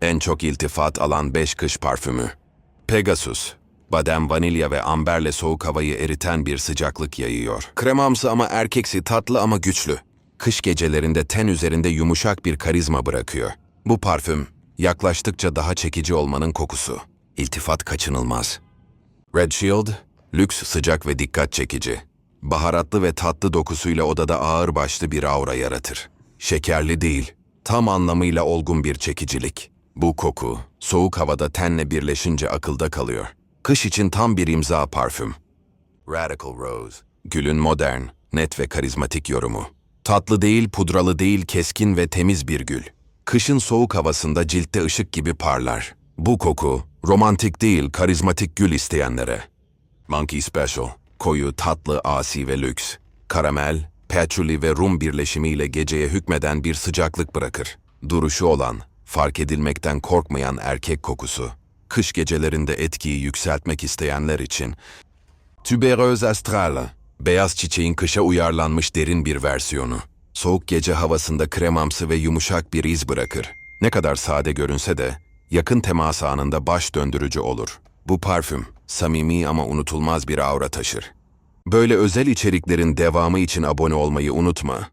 En çok iltifat alan 5 kış parfümü. Pegasus. Badem, vanilya ve amberle soğuk havayı eriten bir sıcaklık yayıyor. Kremamsı ama erkeksi, tatlı ama güçlü. Kış gecelerinde ten üzerinde yumuşak bir karizma bırakıyor. Bu parfüm, yaklaştıkça daha çekici olmanın kokusu. İltifat kaçınılmaz. Red Shield, lüks, sıcak ve dikkat çekici. Baharatlı ve tatlı dokusuyla odada ağır başlı bir aura yaratır. Şekerli değil, tam anlamıyla olgun bir çekicilik. Bu koku, soğuk havada tenle birleşince akılda kalıyor. Kış için tam bir imza parfüm. Radical Rose. Gülün modern, net ve karizmatik yorumu. Tatlı değil, pudralı değil, keskin ve temiz bir gül. Kışın soğuk havasında ciltte ışık gibi parlar. Bu koku, romantik değil, karizmatik gül isteyenlere. Monkey Special, koyu, tatlı, asi ve lüks. Karamel, patchouli ve rum birleşimiyle geceye hükmeden bir sıcaklık bırakır. Duruşu olan, fark edilmekten korkmayan erkek kokusu. Kış gecelerinde etkiyi yükseltmek isteyenler için Tüberöz Astral, beyaz çiçeğin kışa uyarlanmış derin bir versiyonu. Soğuk gece havasında kremamsı ve yumuşak bir iz bırakır. Ne kadar sade görünse de yakın temas anında baş döndürücü olur. Bu parfüm samimi ama unutulmaz bir aura taşır. Böyle özel içeriklerin devamı için abone olmayı unutma.